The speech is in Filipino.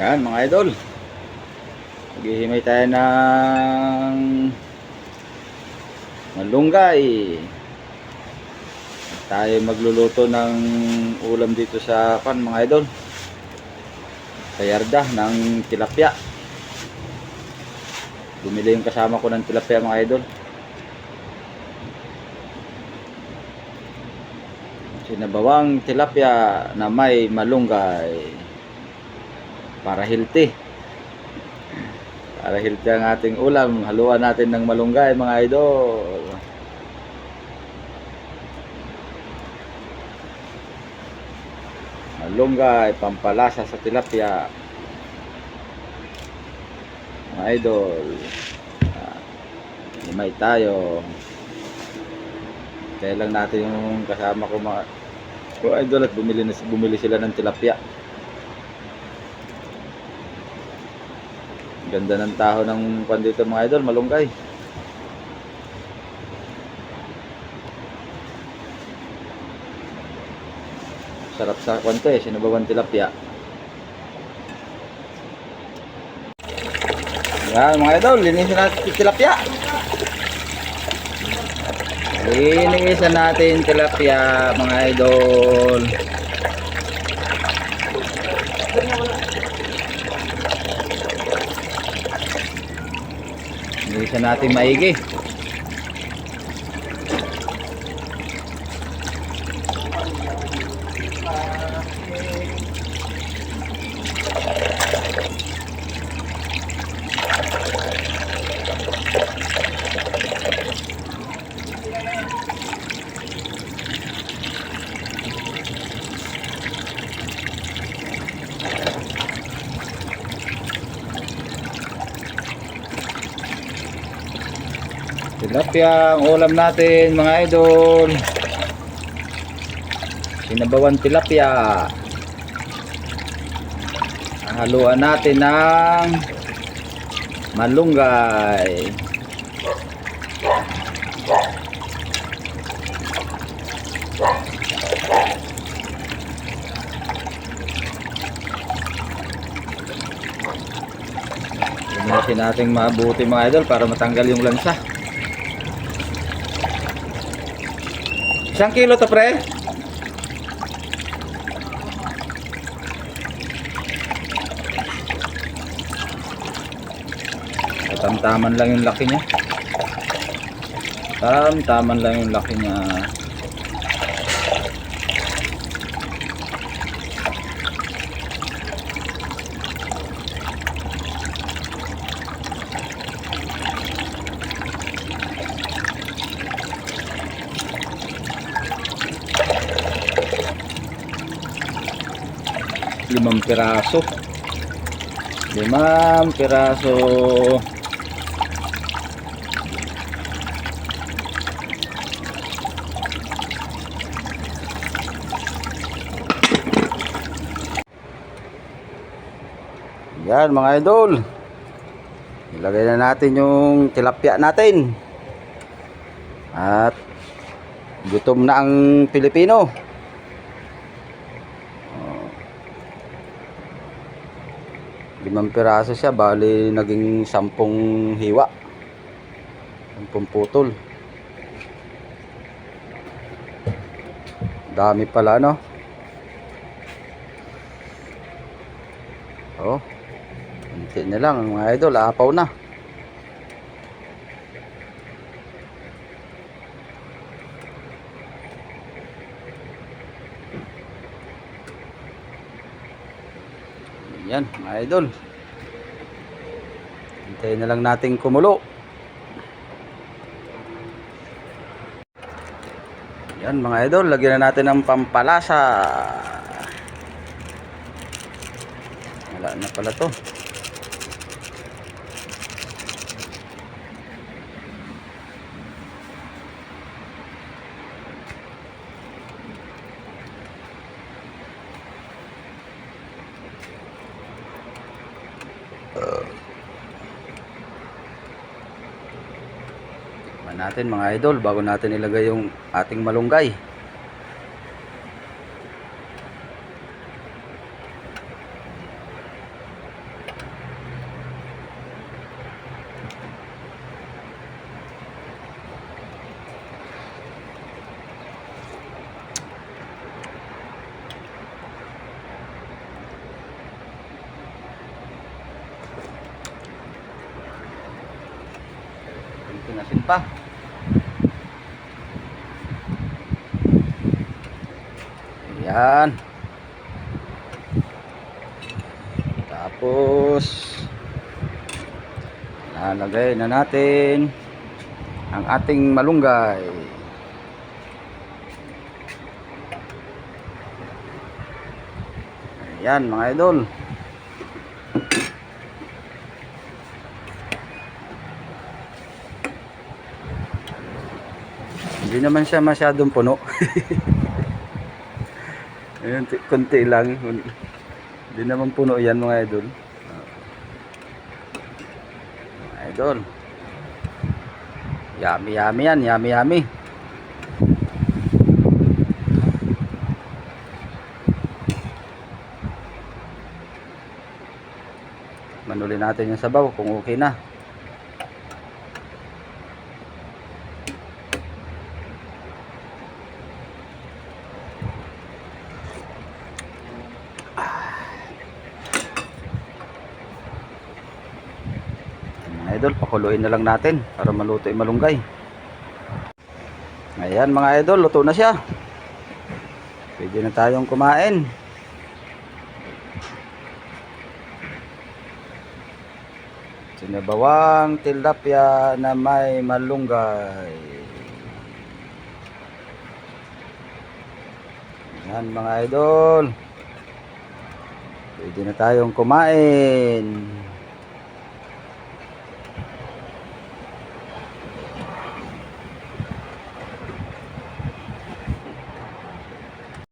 Yan mga idol. Maghihimay tayo ng malunggay. Tayo magluluto ng ulam dito sa pan mga idol. Sa yarda ng tilapia. Bumili yung kasama ko ng tilapia mga idol. Sinabawang tilapia na may malunggay para healthy. Para healthy ang ating ulam. Haluan natin ng malunggay mga idol. Malunggay, pampalasa sa tilapia. Mga idol. Limay tayo. Kaya lang natin yung kasama ko mga ko idol at bumili, na, bumili sila ng tilapia. Ganda ng taho ng pan dito mga idol, malunggay. Sarap sa kwante, eh, sinabawan tilapia. Yan mga idol, linisin natin yung tilapia. Linisan natin tilapia mga idol. Linisan natin maigi. Tilapia ang ulam natin mga idol. Sinabawan tilapia. Haluan natin ng malunggay. Linisin natin mabuti mga idol para matanggal yung lansa. Isang kilo to pre? Tamtaman lang yung laki niya. Tamtaman lang yung laki niya. Limang piraso. Limang piraso. Yan mga idol. Ilagay na natin yung tilapia natin. At gutom na ang Pilipino. Limang piraso siya, bali naging sampung hiwa. Sampung putol. Dami pala, no? Oh. Kunti na lang mga idol, apaw na. Yan, mga idol. Hintayin na lang natin kumulo. Yan mga idol, lagyan na natin ng pampalasa. Wala na pala to. natin mga idol bago natin ilagay yung ating malunggay. Pinasin pa Ayan. Tapos lalagay na natin ang ating malunggay. Ayan mga idol. Hindi naman siya masyadong puno. Ti- konti lang. Hindi naman puno yan mga idol. Mga idol. Yummy yummy yan, yummy yummy. Manuli natin yung sabaw kung okay na. Idol, pakuluin na lang natin para maluto yung malunggay. Ayan mga idol, luto na siya. Pwede na tayong kumain. Sinabawang tilapia na may malunggay. Yan mga idol. Pwede na tayong kumain.